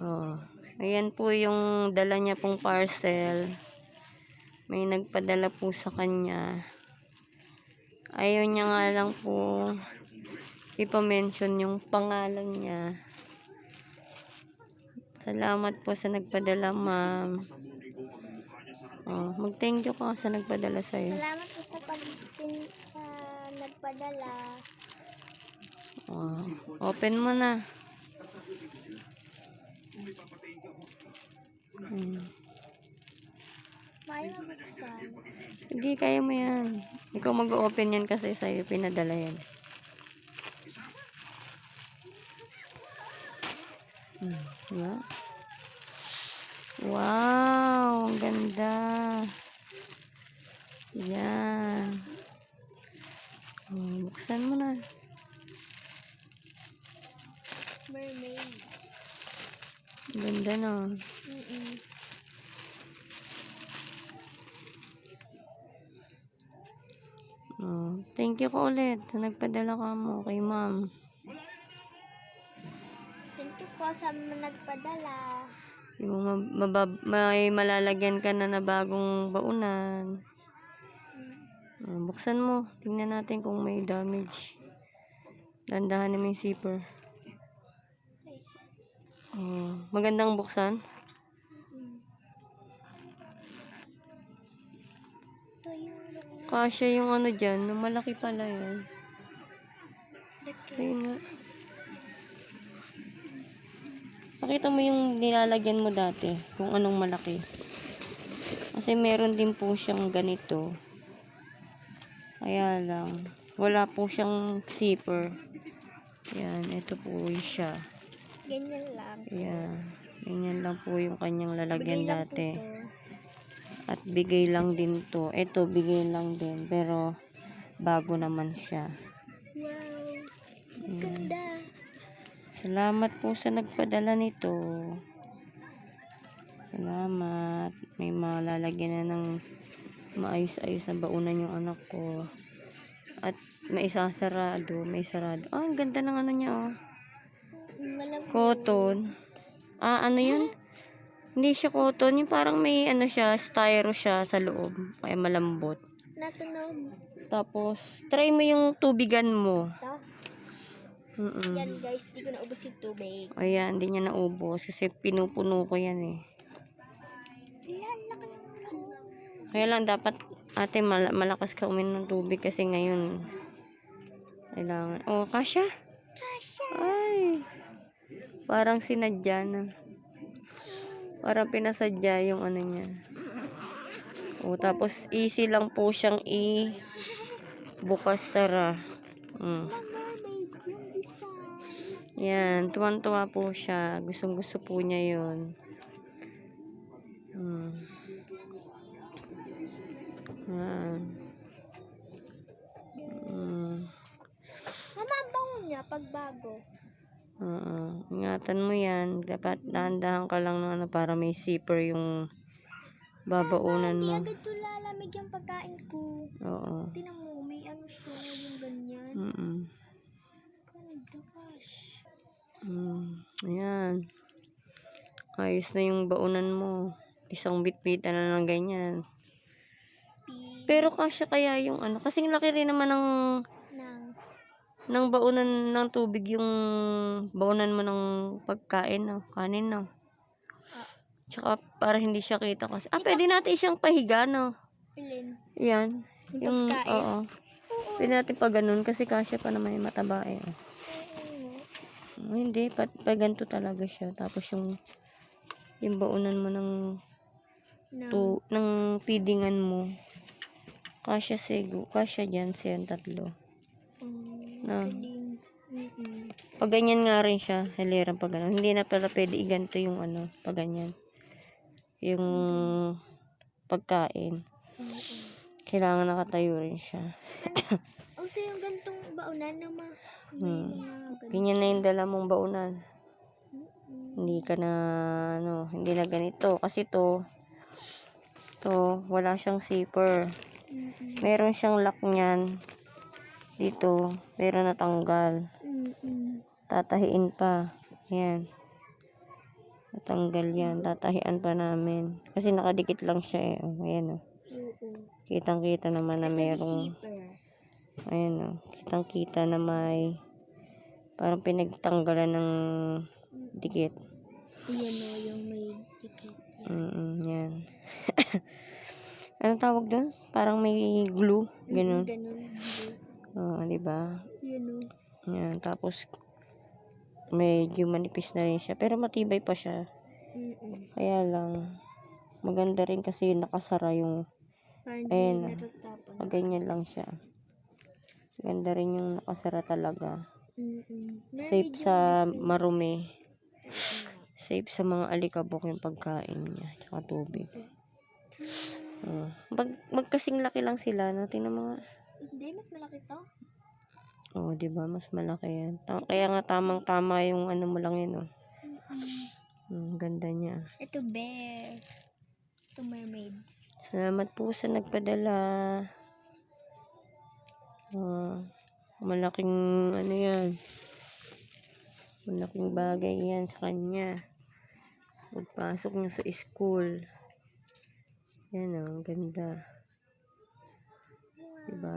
Oh. Ayan po yung dala niya pong parcel. May nagpadala po sa kanya. Ayaw niya nga lang po ipamention yung pangalan niya. Salamat po sa nagpadala, ma'am. Oh, mag-thank you ka sa nagpadala sa'yo. Salamat po sa pagpin sa nagpadala. Oh, open mo na. Hmm. Hindi, kaya mo yan. Ikaw mag-open yan kasi sa'yo pinadala yan. Hmm, diba? Wow, ang ganda. Yan. Oh, buksan mo na. Mermaid. Ganda no. Mm-mm. Oh, thank you ko ulit. na Nagpadala ka mo kay ma'am. Thank you po sa nagpadala. Yung mabab- may malalagyan ka na na bagong baunan. Ah, buksan mo. Tingnan natin kung may damage. Dandahan mo yung zipper. Oh, magandang buksan. Kasya yung ano dyan. Malaki pala yan. Ayun nga. Pakita mo yung nilalagyan mo dati. Kung anong malaki. Kasi meron din po siyang ganito. Kaya lang. Wala po siyang zipper. Yan. Ito po siya. Ganyan lang. Yan. Ganyan lang po yung kanyang lalagyan Bigay dati. At bigay lang din to. Ito, bigay lang din. Pero, bago naman siya. Wow. Ganda. Salamat po sa nagpadala nito. Salamat. May malalagyan na ng maayos-ayos na baunan yung anak ko. At may isasarado. May sarado. Ah, ang ganda ng ano niya, oh. Cotton. Ah, ano yun? Hindi siya cotton. Yung parang may ano siya, styro siya sa loob. Kaya malambot. Natunog. Tapos, try mo yung tubigan mo. Ito. Mm-mm. Yan guys, di ko naubos yung tubig. Ayan, hindi niya naubos. Kasi pinupuno ko yan eh. Yan, laki naman. Kaya lang dapat ate mal- malakas ka uminom ng tubig kasi ngayon kailangan. Oh, kasya? Kasha. Ay. Parang sinadya na. Parang pinasadya yung ano niya. Oh, tapos easy lang po siyang i bukas sara. Mm. Yan, tuwan-tuwa po siya. Gustong gusto po niya yun. Hmm. Yan. Hmm. Mama, ang bango niya pag bago. Oo. Ingatan mo yan. Dapat dahan-dahan ka lang ng ano para may zipper yung babaunan Hindi mo. agad to lalamig yung pagkain ko. Oo. Tinan mo, may ano siya, yung ganyan. Mm Ganda, gosh. Mm. Ayan. Ayos na yung baunan mo. Isang bitbitan na lang ganyan. Pero kasya kaya yung ano, kasing laki rin naman ng ng baunan ng tubig yung baunan mo ng pagkain, no? Kanin, no? Tsaka para hindi siya kita kasi. Ah, pwede natin siyang pahiga, no? Ilin. Yan. Yung pagkain? oo. Pwede natin pa ganun kasi kasya pa naman yung mataba eh. oh. Hindi, pa, pa ganito talaga siya. Tapos yung yung baunan mo ng tu, ng feedingan mo. Kasya sego. Kasya dyan siya tatlo. Galing. Mm-mm. Pag ganyan nga rin siya, hilirang pag ganun. Hindi na pala pwede iganto yung ano, pag ganyan. Yung pagkain. Kailangan nakatayo rin siya. O, so yung gantong baunan na ma... Hmm. Ganyan na yung dala mong baunan. Hindi ka na, ano, hindi na ganito. Kasi to, to, wala siyang zipper. Meron siyang lock niyan. Dito, pero natanggal. Tatahiin pa. Ayan. Natanggal yan. Tatahian pa namin. Kasi nakadikit lang siya eh. Oh, ayan oh. Kitang-kita naman na merong, ayan oh. Kitang-kita na may, parang pinagtanggalan ng dikit. Yan o, yung may ticket. Yan. Mm yan. Anong tawag doon? Parang may glue. Ganun. Ganun. Oo, di ba? Yan o. Yan. Tapos, medyo manipis na rin siya. Pero matibay pa siya. Mm-mm. Kaya lang, maganda rin kasi nakasara yung, Parang Ayan, di ah. natatapon. pag ganyan lang siya. Ganda rin yung nakasara talaga. Mm-mm. Meron Safe sa marumi. Safe sa mga alikabok yung pagkain niya. Tsaka tubig. Oo. Mag, magkasing laki lang sila. No? Tingnan mga, Hindi, mas malaki to. Oo, di ba? Mas malaki yan. Ta- kaya nga tamang-tama yung ano mo lang yun, oh. Mm, ganda niya. Ito bear. Ito mermaid. Salamat po sa nagpadala. Ah, malaking ano yan. Malaking bagay yan sa kanya. Pagpasok niya sa school. Yan oh, ang ganda. Diba?